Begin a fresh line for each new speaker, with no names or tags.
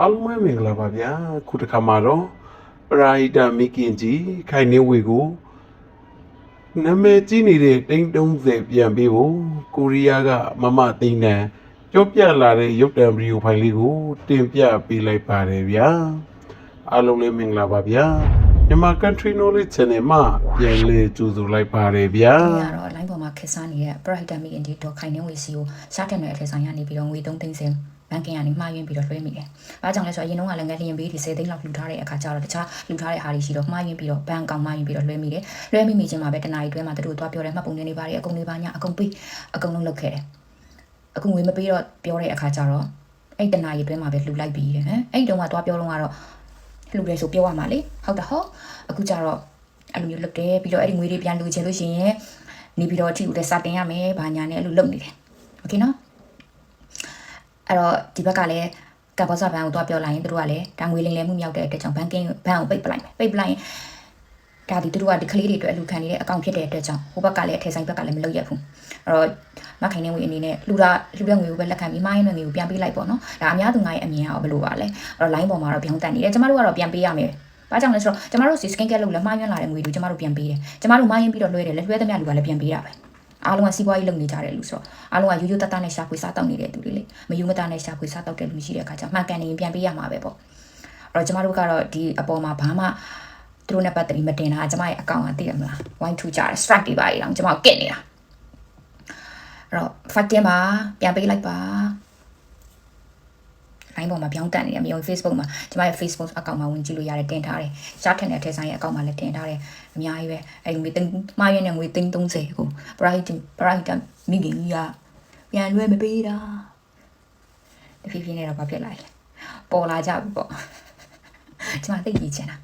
အားလုံးပဲမင်္ဂလာပါဗျာခုတစ်ခါမှာတော့ပရာဟိတမိခင်ကြီးခိုင်နေဝေကိုနာမည်ကြီးနေတဲ့တိန်း30ပြန်ပေးဖို့ကိုရီးယားကမမသိန်းတန်ကြောပြလာတဲ့ရုပ်တံဗီဒီယိုဖိုင်လေးကို တင်ပြပေးလိုက်ပါတယ်ဗျာအားလုံးလည်းမင်္ဂလာပါဗျာမြန်မာ Country Knowledge Channel မှာပြန်လည်ကြိုဆိုလိုက်ပါတယ်ဗျာ
ဒီကတော့ line ပေါ်မှာခက်စားနေတဲ့ Pride Meeting ဒီတော့ခိုင်နေဝေစီကိုစားတက်တဲ့အထက်ဆိုင်ရနေပြီးတော့ငွေ3သိန်းစင် ဘဏ်ကင်ကနေမှားယွင်းပြီးတော့လွှဲမိတယ်။ဘာကြောင့်လဲဆိုတော့အရင်တုန်းကလည်းငယ်လျင်ပေးဒီ10သိန်းလောက်လှူထားတဲ့အခါကျတော့တခြားလှူထားတဲ့ဟာတွေရှိတော့မှားယွင်းပြီးတော့ဘဏ်အကောင့်မှားယွင်းပြီးတော့လွှဲမိတယ်။လွှဲမိမိချင်းမှာပဲတနားရီတွဲမှာသူတို့သွားပြောတယ်မှတ်ပုံတင်နေပါလေအကုန်လေးပါညာအကုန်ပေးအကုန်လုံးလုပ်ခဲ့တယ်။အခုငွေမပေးတော့ပြောတဲ့အခါကျတော့အဲ့တနားရီတွဲမှာပဲလှူလိုက်ပြီးတယ်ဟမ်အဲ့ဒီတုန်းကသွားပြောတော့ကတော့လှူတယ်ဆိုပြောရမှာလေဟုတ်တာဟုတ်အခုကျတော့အဲ့လိုမျိုးလုပ်တယ်ပြီးတော့အဲ့ဒီငွေတွေပြန်လှူချင်လို့ရှိရင် နေပြီးတော့အထီကိုလည်းစတင်ရမယ်ဘာညာနဲ့အဲ့လိုလုပ်နေတယ်โอเคနော် အဲ့တော့ဒီဘက်ကလည်းကပ်ဘောစာဘန်ကိုသွားပြောလိုက်ရင်တို့ကလည်းဒါငွေလိမ်လည်မှုမြောက်တဲ့အတွက်ကြောင့်ဘန်ကင်းဘန်ကိုပိတ်ပလိုက်မယ်ပိတ်ပလိုက်ရင်ဒါဒီတို့ကဒီကလေးတွေအတွက်အလူခံနေတဲ့အကောင့်ဖြစ်တဲ့အတွက်ကြောင့်ဟိုဘက်ကလည်းအထက်ဆိုင်ဘက်ကလည်းမလုပ်ရဘူးအဲ့တော့မခိုင်နေငွေအနေနဲ့လူတာလူတဲ့ငွေကိုပဲလက်ခံပြီးမိုင်းတဲ့ငွေကိုပြန်ပေးလိုက်ပေါ့နော်ဒါအများသူငါရဲ့အမြင်ကတော့ဘယ်လိုပါလဲအဲ့တော့ line ပေါ်မှာတော့ပြောင်းတန်နေတယ်ကျမတို့ကတော့ပြန်ပေးရမယ်ဘာကြောင့်လဲဆိုတော့ကျမတို့စီ skin care လုပ်လဲမှားယွင်းလာတဲ့ငွေတွေကျမတို့ပြန်ပေးတယ်ကျမတို့မှားယွင်းပြီးတော့လွှဲတယ်လဲလွှဲသမျှလူကလည်းပြန်ပေးတာပဲ အားလုံးကစီးပွားရေးလုပ်နေကြတယ်လူဆိုတော့အားလုံးကရိုးရိုးတတ်တတ်နဲ့ရှာဖွေစားတောက်နေတဲ့သူတွေလေမယူမတတ်နဲ့ရှာဖွေစားတောက်တဲ့လူမရှိတဲ့အခါကျမှန်ကန်နေရင်ပြန်ပေးရမှာပဲပေါ့အဲ့တော့ကျမတို့ကတော့ဒီအပေါ်မှာဘာမှသူတို့နဲ့ပတ်သက်ပြီးမတင်တာကျမရဲ့အကောင့်ကသိရမလားဝိုင်းထူကြတယ် strike တွေပါရအောင်ကျမကကစ်နေတာအဲ့တော့ fact တင်ပါပြန်ပေးလိုက်ပါ line ပေါ်မှာပြောင်းတက်နေတယ်မျိုး Facebook မှာကျမရဲ့ Facebook account မှာဝင်ကြည့်လို့ရတယ်တင်ထားတယ်ရှားထန်တဲ့အထက်ဆိုင်ရဲ့ account မှာလည်းတင်ထားတယ်အများကြီးပဲအဲ့ငွေသိန်းမှားရတဲ့ငွေသိန်း30ကို private private မိခင်ကြီးကပြန်လွှဲမပေးတာတဖြည်းဖြည်းနဲ့တော့ဘာဖြစ်လာလဲပေါ်လာကြပြီပေါ့ကျမသိကြည့်ချင်တာ